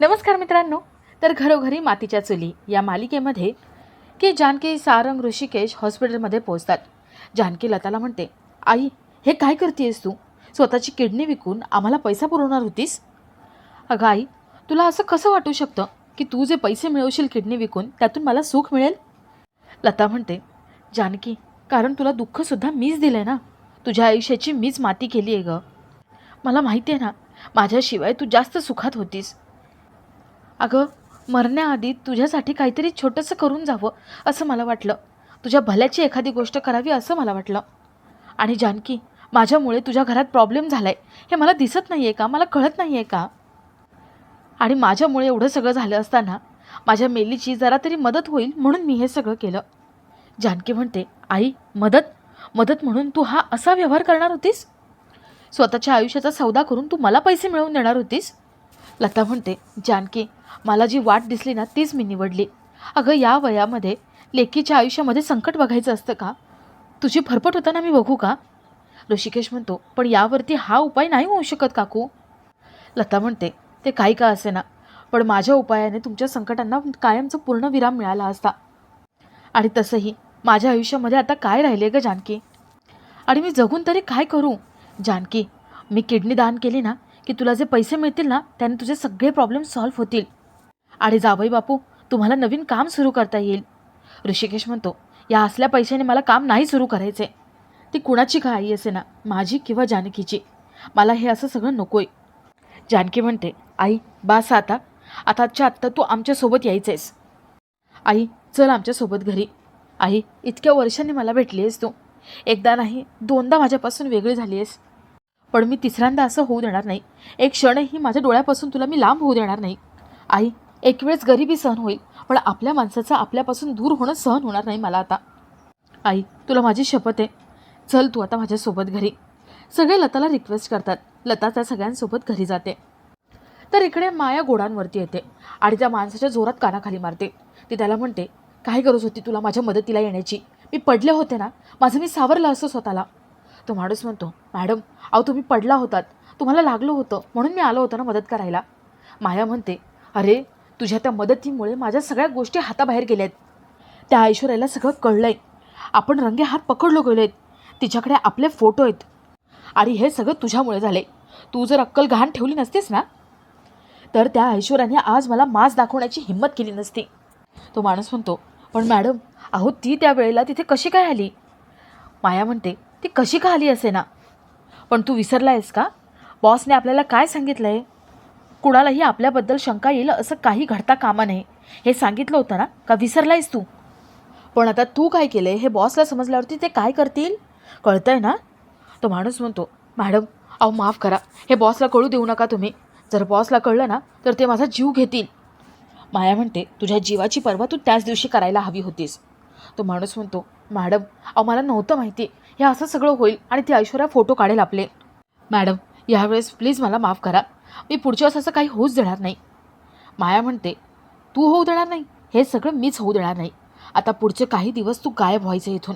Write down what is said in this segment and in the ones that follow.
नमस्कार मित्रांनो. तर घरोघरी मातीच्या चुली या मालिकेमध्ये की जानकी सारंग ऋषिकेश हॉस्पिटलमध्ये पोहोचतात. जानकी लताला म्हणते आई हे काय करतेस तू? स्वतःची किडनी विकून आम्हाला पैसा पुरवणार होतीस? अगं आई तुला असं कसं वाटू शकतं की तू जे पैसे मिळवशील किडनी विकून त्यातून मला सुख मिळेल? लता म्हणते जानकी कारण तुला दुःखसुद्धा मीच दिलं आहे ना? तुझ्या आयुष्याची मीच माती केली आहे गं. मला माहिती आहे ना माझ्याशिवाय तू जास्त सुखात होतीस. अगं मरण्याआधी तुझ्यासाठी काहीतरी छोटंसं करून जावं असं मला वाटलं. तुझ्या भल्याची एखादी गोष्ट करावी असं मला वाटलं. आणि जानकी माझ्यामुळे तुझ्या घरात प्रॉब्लेम झाला आहे हे मला दिसत नाही आहे का? मला कळत नाही आहे का? आणि माझ्यामुळे एवढं सगळं झालं असताना माझ्या मेलीची जरा तरी मदत होईल म्हणून मी हे सगळं केलं. जानकी म्हणते आई मदत? मदत म्हणून तू हा असा व्यवहार करणार होतीस? स्वतःच्या आयुष्याचा सौदा करून तू मला पैसे मिळवून देणार होतीस? लता म्हणते जानकी मला जी वाट दिसली ना तीच मी निवडली. अगं या वयामध्ये लेकीच्या आयुष्यामध्ये संकट बघायचं असतं का? तुझी फरफट होताना मी बघू का? ऋषिकेश म्हणतो पण यावरती हा उपाय नाही होऊ शकत काकू. लता म्हणते ते काही का असे ना पण माझ्या उपायाने तुमच्या संकटांना कायमचा पूर्ण विराम मिळाला असता. आणि तसंही माझ्या आयुष्यामध्ये आता काय राहिले ग जानकी? आणि मी जगून तरी काय करू? जानकी मी किडनी दान केली ना की तुला जे पैसे मिळतील ना त्याने तुझे सगळे प्रॉब्लेम सॉल्व्ह होतील. अरे जावई बापू तुम्हाला नवीन काम सुरू करता येईल. ऋषिकेश म्हणतो या असल्या पैशाने मला काम नाही सुरू करायचे. ती कुणाची का आई असे ना माझी किंवा जानकीची. मला हे असं सगळं नकोय. जानकी म्हणते आई बास आता. आताच्या आत्ता तू आमच्यासोबत यायचेस. आई चल आमच्यासोबत घरी. आई इतक्या वर्षांनी मला भेटली आहेस तू. एकदा नाही दोनदा माझ्यापासून वेगळी झाली आहेस पण मी तिसऱ्यांदा असं होऊ देणार नाही. एक क्षणही माझ्या डोळ्यापासून तुला मी लांब होऊ देणार नाही. आई एक वेळेस गरिबी सहन होईल पण आपल्या माणसाचं आपल्यापासून दूर होणं सहन होणार नाही मला आता. आई तुला माझी शपथ आहे. चल तू आता माझ्यासोबत घरी. सगळे लताला रिक्वेस्ट करतात. लता त्या सगळ्यांसोबत घरी जाते. तर इकडे माया गोडांवरती येते आणि त्या माणसाच्या जोरात कानाखाली मारते. ती त्याला म्हणते काय गरज होती तुला माझ्या मदतीला येण्याची? मी पडले होते ना? माझं मी सावरलं असं स्वतःला. तो माणूस म्हणतो मॅडम अहो तुम्ही पडला होतात. तुम्हाला लागलं होतं. म्हणून मी आलो होतो ना मदत करायला. माया म्हणते अरे तुझ्या त्या मदतीमुळे माझ्या सगळ्या गोष्टी हाताबाहेर गेल्या आहेत त्या ऐश्वर्याला सगळं कळलं आहे आपण रंगे हात पकडलो गेलो आहेत तिच्याकडे आपले फोटो आहेत. आणि हे सगळं तुझ्यामुळे झाले तू जर अक्कल घाण ठेवली नसतीस ना तर त्या ऐश्वर्याने आज मला मास दाखवण्याची हिंमत केली नसती. तो माणूस म्हणतो पण मॅडम अहो ती त्या वेळेला तिथे कशी काय आली? माया म्हणते ती कशी का आली असे ना? पण तू विसरला आहेस का? बॉसने आपल्याला काय सांगितलं आहे कुणालाही आपल्याबद्दल शंका येईल असं काही घडता कामा नये. हे सांगितलं होतं ना? का विसरला आहेस तू? पण आता तू काय केलं हे बॉसला समजल्यावरती ते काय करतील? कळतं आहे ना? तो माणूस म्हणतो मॅडम अहो माफ करा. हे बॉसला कळू देऊ नका तुम्ही. जर बॉसला कळलं ना तर ते माझा जीव घेतील. माया म्हणते तुझ्या जीवाची पर्वा तू त्याच दिवशी करायला हवी होतीस. तो माणूस म्हणतो मॅडम अहो मला नव्हतं माहिती. हे असं सगळं होईल आणि ती ऐश्वर्या फोटो काढेल आपले. मॅडम यावेळेस प्लीज मला माफ करा. मी पुढच्या वेळेस असं काही होऊच देणार नाही. माया म्हणते तू होऊ देणार नाही. हे सगळं मीच होऊ देणार नाही. आता पुढचे काही दिवस तू गायब व्हायचं इथून.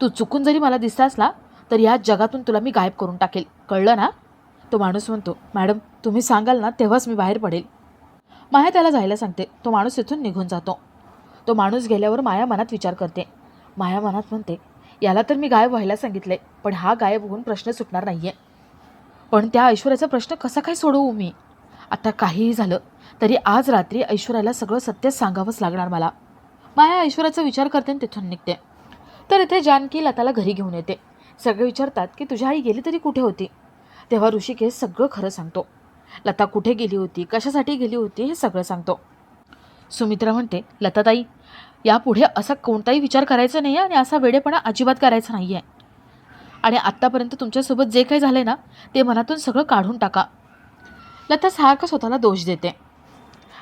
तू चुकून जरी मला दिसला असला तर या जगातून तुला मी गायब करून टाकेल. कळलं ना? तो माणूस म्हणतो मॅडम तुम्ही सांगाल ना तेव्हाच मी बाहेर पडेल. माया त्याला जायला सांगते. तो माणूस इथून निघून जातो. तो माणूस गेल्यावर माया मनात विचार करते. माया मनात म्हणते याला तर मी गायब व्हायला सांगितले पण हा गायब होऊन प्रश्न सुटणार नाही आहे पण त्या ऐश्वर्याचा प्रश्न कसा काय सोडवू मी? आता काहीही झालं तरी आज रात्री ऐश्वर्याला सगळं सत्य सांगावंच लागणार मला. माया ऐश्वर्याचा विचार करते आणि तिथून निघते. तर इथे जानकी लताला घरी घेऊन येते. सगळे विचारतात की तुझ्या आई गेली तरी कुठे होती? तेव्हा ऋषिकेश सगळं खरं सांगतो. लता कुठे गेली होती कशासाठी गेली होती हे सगळं सांगतो. सुमित्रा म्हणते लताताई यापुढे असा कोणताही विचार करायचा नाही आहे आणि असा वेडेपणा अजिबात करायचा नाही आहे आणि आत्तापर्यंत तुमच्यासोबत जे काही झालं आहे ना ते मनातून सगळं काढून टाका. लता सारखं स्वतःला दोष देते.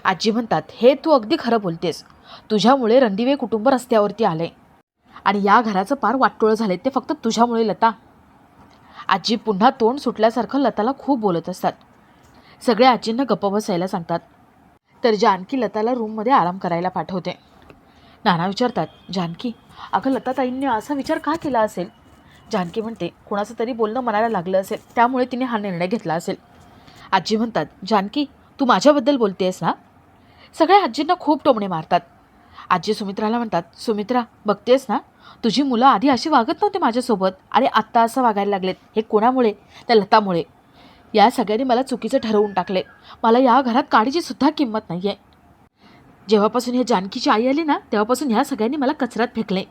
आजी म्हणतात हे तू अगदी खरं बोलतेस. तुझ्यामुळे रणदिवे कुटुंब रस्त्यावरती आले. आणि या घराचं पार वाटोळं झाले ते फक्त तुझ्यामुळे लता. आजी पुन्हा तोंड सुटल्यासारखं लताला खूप बोलत असतात. सगळे आजींना गप्प बसायला सांगतात. तर जानकी लताला रूममध्ये आराम करायला पाठवते. नाना विचारतात जानकी अगं लताताईंनी असा विचार का केला असेल? जानकी म्हणते कुणाचं तरी बोलणं मनाला लागलं असेल त्यामुळे तिने हा निर्णय घेतला असेल. आजी म्हणतात जानकी तू माझ्याबद्दल बोलतेस ना? सगळ्या आजींना खूप टोमणे मारतात. आजी सुमित्राला म्हणतात सुमित्रा बघतेस ना? तुझी मुलं आधी अशी वागत नव्हते माझ्यासोबत. आणि आत्ता असं वागायला लागलेत. हे कोणामुळे? त्या लतामुळे. या सगळ्यांनी मला चुकीचं ठरवून टाकले. मला या घरात काडीची सुद्धा किंमत नाही आहे जेव्हापासून ह्या जानकीची आई आली ना तेव्हापासून ह्या सगळ्यांनी मला कचऱ्यात फेकले.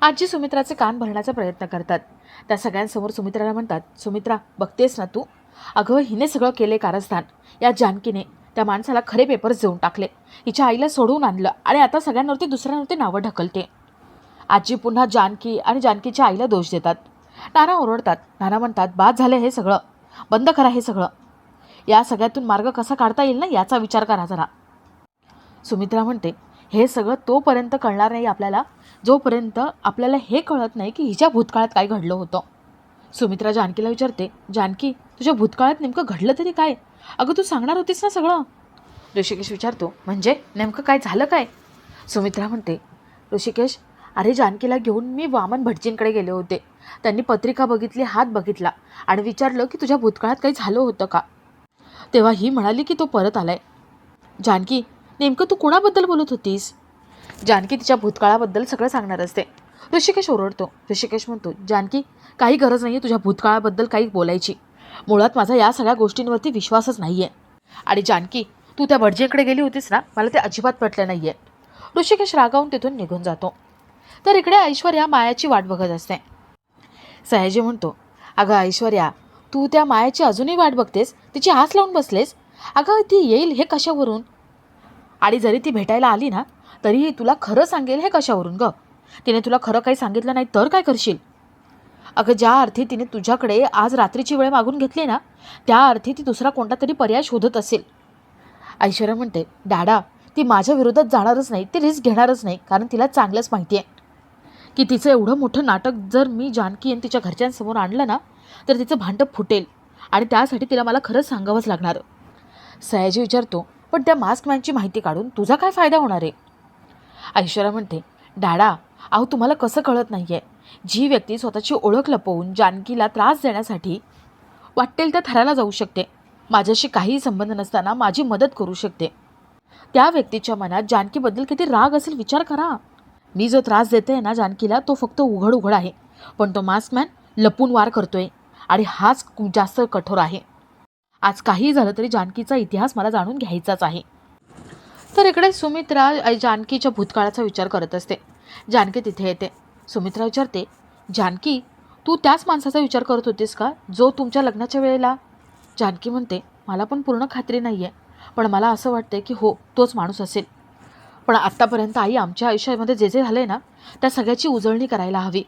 आजी सुमित्राचे कान भरण्याचा प्रयत्न करतात. त्या सगळ्यांसमोर सुमित्राला म्हणतात सुमित्रा बघतेस ना तू? अगं हिने सगळं केले कारस्थान. या जानकीने त्या माणसाला खरे पेपर्स देऊन टाकले. हिच्या आईला सोडवून आणलं आणि आता सगळ्यांवरती दुसऱ्यांवरती नावं ढकलते. आजी पुन्हा जानकी आणि जानकीच्या आईला दोष देतात. नाना ओरडतात. नाना म्हणतात बाद झाले हे सगळं. बंद करा हे सगळं. या सगळ्यातून मार्ग कसा काढता येईल ना याचा विचार करा जरा. सुमित्रा म्हणते हे सगळं तोपर्यंत कळणार नाही आपल्याला जोपर्यंत आपल्याला हे कळत नाही की हिच्या भूतकाळात काय घडलं होतं. सुमित्रा जानकीला विचारते जानकी तुझ्या भूतकाळात नेमकं घडलं तरी काय? अगं तू सांगणार होतीस ना सगळं. ऋषिकेश विचारतो म्हणजे नेमकं काय झालं काय? सुमित्रा म्हणते ऋषिकेश अरे जानकीला घेऊन मी वामन भटजींकडे गेले होते. त्यांनी पत्रिका बघितली हात बघितला आणि विचारलं की तुझ्या भूतकाळात काही झालं होतं का? तेव्हा ही म्हणाली की तो परत आलाय. जानकी नेमकं तू कोणाबद्दल बोलत होतीस? जानकी तिच्या भूतकाळाबद्दल सगळं सांगणार असते. ऋषिकेश ओरडतो. ऋषिकेश म्हणतो जानकी काही गरज नाही आहे तुझ्या भूतकाळाबद्दल काही बोलायची. मुळात माझा या सगळ्या गोष्टींवरती विश्वासच नाही आहे आणि जानकी तू त्या भटजीकडे गेली होतीस ना? मला ते अजिबात पटलं नाही आहे ऋषिकेश रागावून तिथून निघून जातो. तर इकडे ऐश्वर्या मायाची वाट बघत असते. सयाजी म्हणतो अगं ऐश्वर्या तू त्या मायाची अजूनही वाट बघतेस? तिची हास लावून बसलेस? अगं ती येईल हे कशावरून? आणि जरी ती भेटायला आली ना तरीही तुला खरं सांगेल हे कशावरून ग? तिने तुला खरं काही सांगितलं नाही तर काय करशील? अगं ज्या अर्थी तिने तुझ्याकडे आज रात्रीची वेळ मागून घेतली ना त्या अर्थी ती दुसरा कोणता तरी पर्याय शोधत असेल. ऐश्वर्या म्हणते डाडा ती माझ्या विरोधात जाणारच नाही ती रिस्क घेणारच नाही कारण तिला चांगलंच माहिती आहे. की तिचं एवढं मोठं नाटक जर मी जानकी आणि तिच्या घरच्यांसमोर आणलं ना तर तिचं भांडं फुटेल आणि त्यासाठी तिला मला खरंच सांगावंच लागणार. सयाजी विचारतो पण त्या मास्कमॅनची माहिती काढून तुझा काय फायदा होणार आहे? ऐश्वर्या म्हणते डाडा अहो तुम्हाला कसं कळत नाही आहे जी व्यक्ती स्वतःची ओळख लपवून जानकीला त्रास देण्यासाठी वाटेल त्या थराला जाऊ शकते. माझ्याशी काहीही संबंध नसताना माझी मदत करू शकते. त्या व्यक्तीच्या मनात जानकीबद्दल किती राग असेल विचार करा. मी जो त्रास देते ना जानकीला तो फक्त उघड उघड आहे. पण तो मास्कमॅन लपून वार करतोय. आणि हाच जास्त कठोर आहे. आज काही झालं तरी जानकीचा इतिहास मला जाणून घ्यायचाच आहे. तर इकडे सुमित्रा आई जानकीच्या भूतकाळाचा विचार करत असते. जानकी तिथे येते. सुमित्रा विचारते जानकी तू त्याच माणसाचा विचार करत होतीस का जो तुमच्या लग्नाच्या वेळेला? जानकी म्हणते मला पण पूर्ण खात्री नाही आहे पण मला असं वाटतं की हो तोच माणूस असेल. पण आत्तापर्यंत आई आमच्या आयुष्यामध्ये जे जे झालं आहे ना त्या सगळ्याची उजळणी करायला हवी.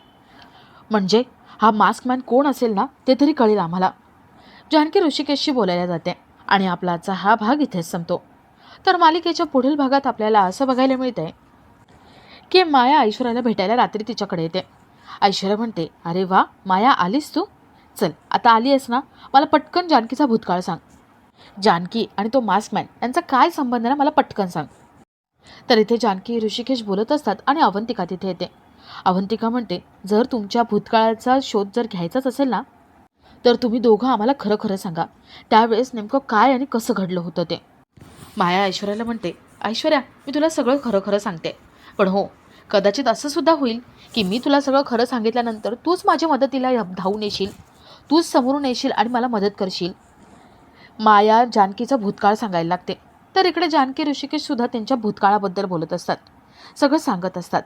म्हणजे हा मास्कमॅन कोण असेल ना ते तरी कळेल आम्हाला. जानकी ऋषिकेशशी बोलायला जाते आणि आपलाचा हा भाग इथेच संपतो. तर मालिकेच्या पुढील भागात आपल्याला असं बघायला मिळतंय की माया ऐश्वर्याला भेटायला रात्री तिच्याकडे येते. ऐश्वर्या म्हणते अरे वा माया आलीस तू? चल आता आली आहेस ना? मला पटकन जानकीचा भूतकाळ सांग. जानकी आणि तो मास्कमॅन यांचा काय संबंध आहे ना मला पटकन सांग. तर इथे जानकी ऋषिकेश बोलत असतात आणि अवंतिका तिथे येते. अवंतिका म्हणते जर तुमच्या भूतकाळाचा शोध जर घ्यायचाच असेल ना तर तुम्ही दोघं आम्हाला खरं खरं सांगा. त्यावेळेस नेमकं काय आणि कसं घडलं होतं ते? माया ऐश्वर्याला म्हणते ऐश्वर्या मी तुला सगळं खरं खरं सांगते. पण हो कदाचित असं सुद्धा होईल की मी तुला सगळं खरं सांगितल्यानंतर तूच माझ्या मदतीला धावून येशील तूच समोरून येशील आणि मला मदत करशील. माया जानकीचा भूतकाळ सांगायला लागते. तर इकडे जानकी ऋषिकेश सुद्धा त्यांच्या भूतकाळाबद्दल बोलत असतात. सगळं सांगत असतात.